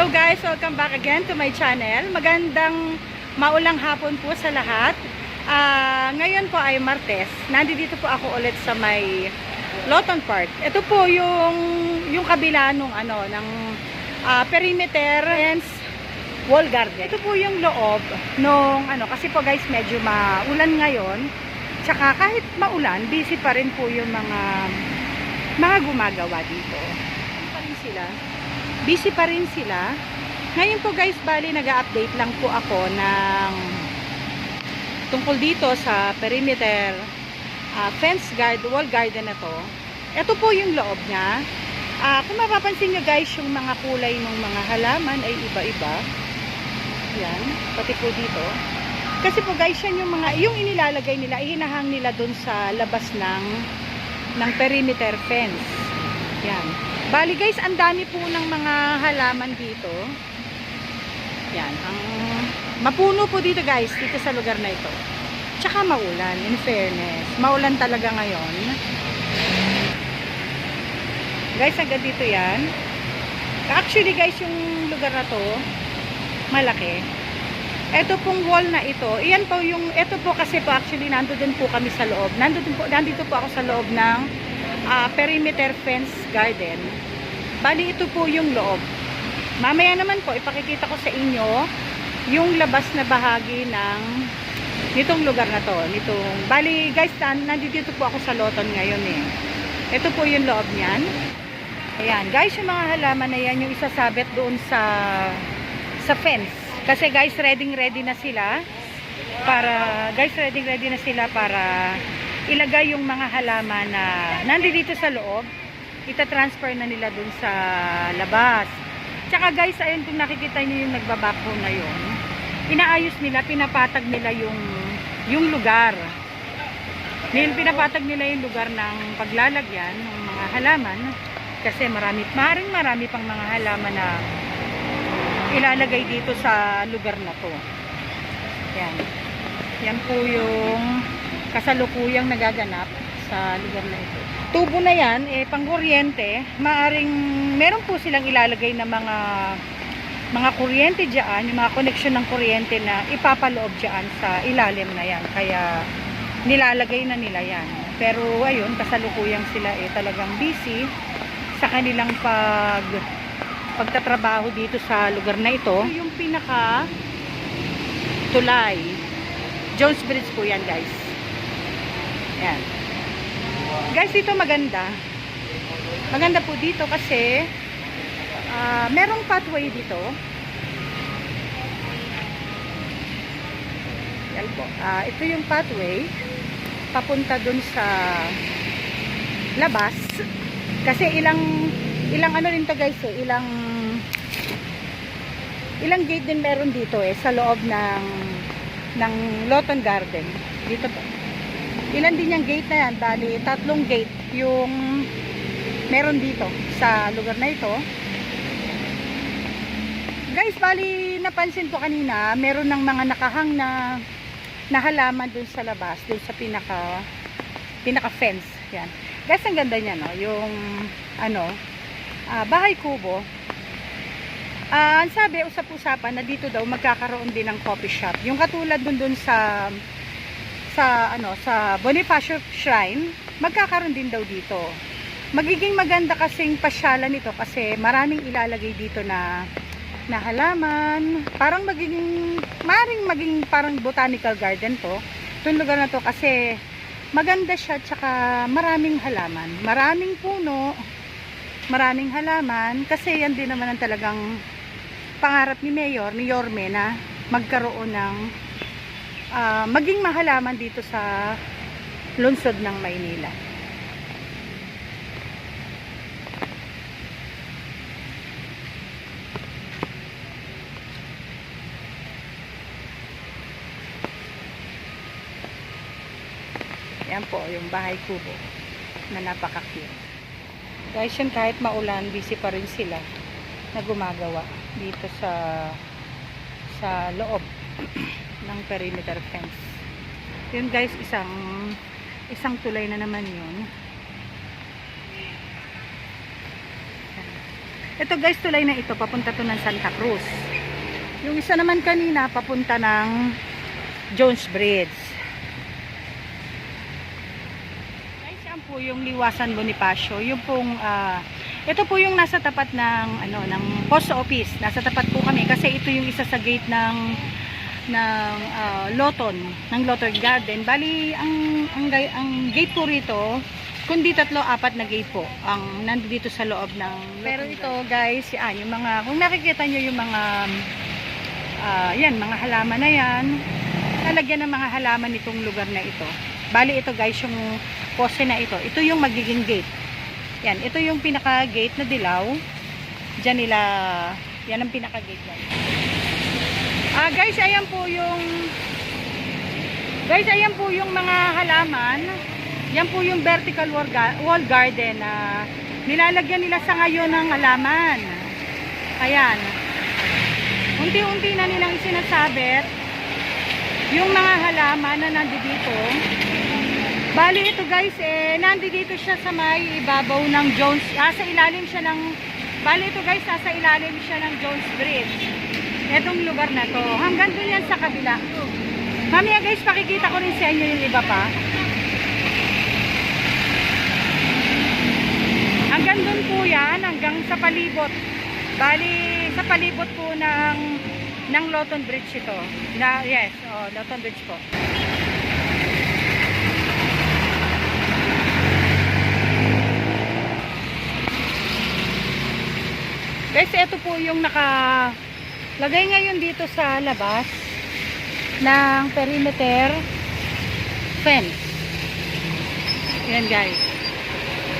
Hello guys, welcome back again to my channel. Magandang maulang hapon po sa lahat. Ah, ngayon po ay Martes. Nandito po ako ulit sa may Loton Park. Ito po yung yung kabila nung ano ng ah, perimeter fence wall garden. Ito po yung loob nung ano kasi po guys medyo maulan ngayon. Tsaka kahit maulan, busy pa rin po yung mga mga gumagawa dito. Pa rin sila busy pa rin sila. Ngayon po guys, bali nag-update lang po ako ng tungkol dito sa perimeter ah, fence guard, wall garden na to. Ito po yung loob niya. Ah, kung mapapansin nyo guys, yung mga kulay ng mga halaman ay iba-iba. Yan, pati po dito. Kasi po guys, yan yung mga, yung inilalagay nila, ihinahang nila dun sa labas ng, ng perimeter fence. Yan. Bali guys, ang dami po ng mga halaman dito. Yan, ang mapuno po dito guys, dito sa lugar na ito. Tsaka maulan, in fairness. Maulan talaga ngayon. Guys, hanggang dito yan. Actually guys, yung lugar na to, malaki. Ito pong wall na ito, iyan po yung, ito po kasi po actually nandun po kami sa loob. Nandun po, nandito po ako sa loob ng ah, perimeter fence garden. Bali, ito po yung loob. Mamaya naman po, ipakikita ko sa inyo yung labas na bahagi ng nitong lugar na to. Nitong, bali, guys, nan- nandito po ako sa Loton ngayon eh. Ito po yung loob niyan. Ayan, guys, yung mga halaman na yan, yung isasabit doon sa sa fence. Kasi guys, ready ready na sila para guys, ready ready na sila para ilagay yung mga halaman na nandito sa loob, ita-transfer na nila dun sa labas. Tsaka guys, ayun kung nakikita niyo yung nagbabackbone na yun, inaayos nila, pinapatag nila yung yung lugar. Nil pinapatag nila yung lugar ng paglalagyan ng mga halaman kasi marami, maring marami pang mga halaman na ilalagay dito sa lugar na to. Yan. Yan po yung kasalukuyang nagaganap sa lugar na ito. Tubo na yan, eh, pangkuryente, maaring, meron po silang ilalagay na mga mga kuryente dyan, yung mga connection ng kuryente na ipapaloob dyan sa ilalim na yan. Kaya nilalagay na nila yan. Pero ayun, kasalukuyang sila eh talagang busy sa kanilang pag pagtatrabaho dito sa lugar na ito. Yung pinaka tulay. Jones Bridge po yan guys. Yan. Guys, dito maganda. Maganda po dito kasi ah, merong pathway dito. Yan po. Ah, ito yung pathway papunta dun sa labas. Kasi ilang ilang ano rin to guys eh, ilang ilang gate din meron dito eh sa loob ng ng Loton Garden. Dito po. Ilan din yung gate na yan? Bali, tatlong gate yung meron dito sa lugar na ito. Guys, bali napansin ko kanina, meron ng mga nakahang na na halaman dun sa labas, dun sa pinaka pinaka fence. Yan. Guys, ang ganda niya, no? Yung ano, ah, bahay kubo. Ang sabi, usap-usapan na dito daw magkakaroon din ng coffee shop. Yung katulad dun dun sa sa ano sa Bonifacio Shrine, magkakaroon din daw dito. Magiging maganda kasing pasyalan ito kasi maraming ilalagay dito na na halaman. Parang magiging maring maging parang botanical garden to. Itong lugar na to kasi maganda siya tsaka maraming halaman. Maraming puno, maraming halaman kasi yan din naman ang talagang pangarap ni Mayor, ni Yorme na magkaroon ng ah, maging mahalaman dito sa lungsod ng Maynila. Yan po, yung bahay kubo na napaka-cute. Guys, yun kahit maulan, busy pa rin sila na gumagawa dito sa sa loob ng perimeter fence. Yun guys, isang isang tulay na naman yun. Ito guys, tulay na ito, papunta to ng Santa Cruz. Yung isa naman kanina, papunta ng Jones Bridge. Guys, yan po yung Liwasan Bonifacio. Yung pong, ah, ito po yung nasa tapat ng, ano, ng post office. Nasa tapat po kami kasi ito yung isa sa gate ng ng ah, Loton, ng Loton Garden. Bali, ang, ang, ang gate po rito, kundi tatlo, apat na gate po ang nandito sa loob ng Pero ito guys, yan, yung mga, kung nakikita nyo yung mga ah, yan, mga halaman na yan, lalagyan ng mga halaman itong lugar na ito. Bali ito guys, yung pose na ito, ito yung magiging gate. Yan, ito yung pinaka-gate na dilaw. Diyan nila, yan ang pinaka-gate guys. Ah, guys, ayan po yung Guys, ayan po yung mga halaman. Yan po yung vertical wall, ga- wall garden na nilalagyan nila sa ngayon ng halaman. Ayan. Unti-unti na nilang isinasabit yung mga halaman na nandito. Bali ito guys, eh, nandito siya sa may ibabaw ng Jones, ah, sa ilalim siya ng, bali ito guys, nasa ilalim siya ng Jones Bridge. Itong lugar na to. Hanggang dun yan sa kabila. Mamaya guys, pakikita ko rin sa inyo yung iba pa. Hanggang dun po yan, hanggang sa palibot. Bali, sa palibot po ng ng Loton Bridge ito. Na, yes, oh, Loton Bridge po. Guys, ito po yung naka lagay ngayon dito sa labas ng perimeter fence. Yan guys.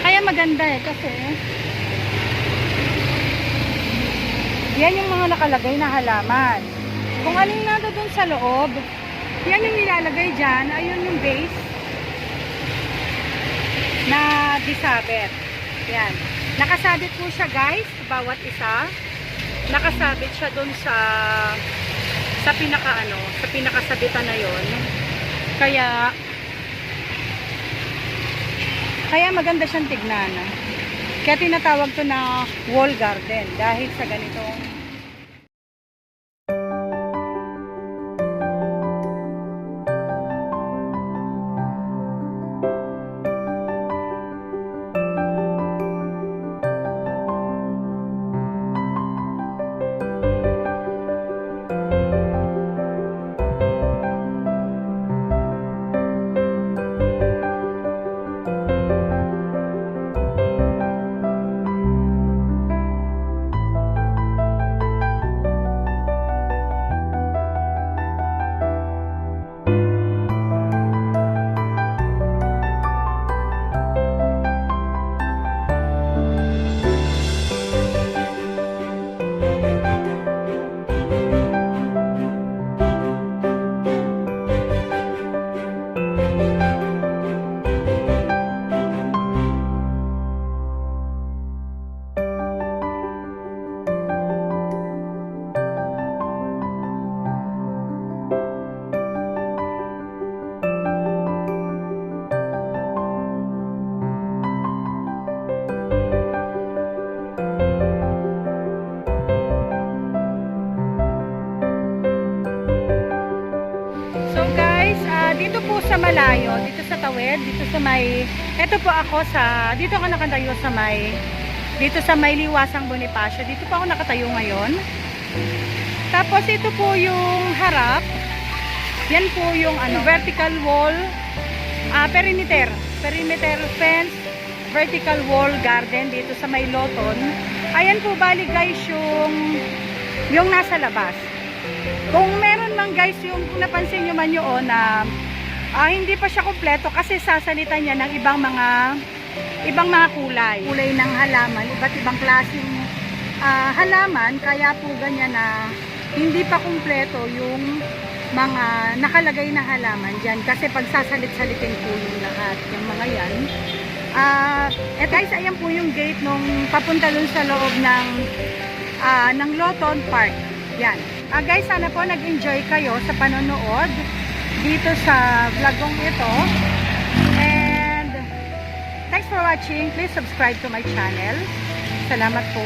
Kaya maganda eh kasi yan yung mga nakalagay na halaman. Kung alin na doon sa loob, yan yung nilalagay dyan. Ayun yung base na disabit. Yan. Nakasabit po siya guys, bawat isa. Nakasabit siya doon sa sa pinaka ano, sa pinakasabitan na yon. Kaya kaya maganda siyang tignan. Kaya tinatawag to na wall garden dahil sa ganitong Malayo, dito sa Tawid, dito sa may, eto po ako sa, dito ako nakatayo sa may, dito sa may Liwasang Bonifacio. Dito po ako nakatayo ngayon. Tapos ito po yung harap. Yan po yung ano, vertical wall, ah, perimeter, perimeter fence, vertical wall garden dito sa may Loton. Ayan po bali guys yung yung nasa labas. Kung meron man guys yung kung napansin nyo man yun na ah, hindi pa siya kompleto kasi sasalitan niya ng ibang mga ibang mga kulay. Kulay ng halaman, iba't ibang klaseng ah, halaman. Kaya po ganyan na hindi pa kompleto yung mga nakalagay na halaman dyan. Kasi pag sasalit-salitin po yung lahat yung mga yan. Ah eh guys ayan po yung gate nung papunta dun sa loob ng ah, ng Loton Park. Yan. Ah guys, sana po nag-enjoy kayo sa panonood dito sa vlogong ito. And thanks for watching. Please subscribe to my channel. Salamat po.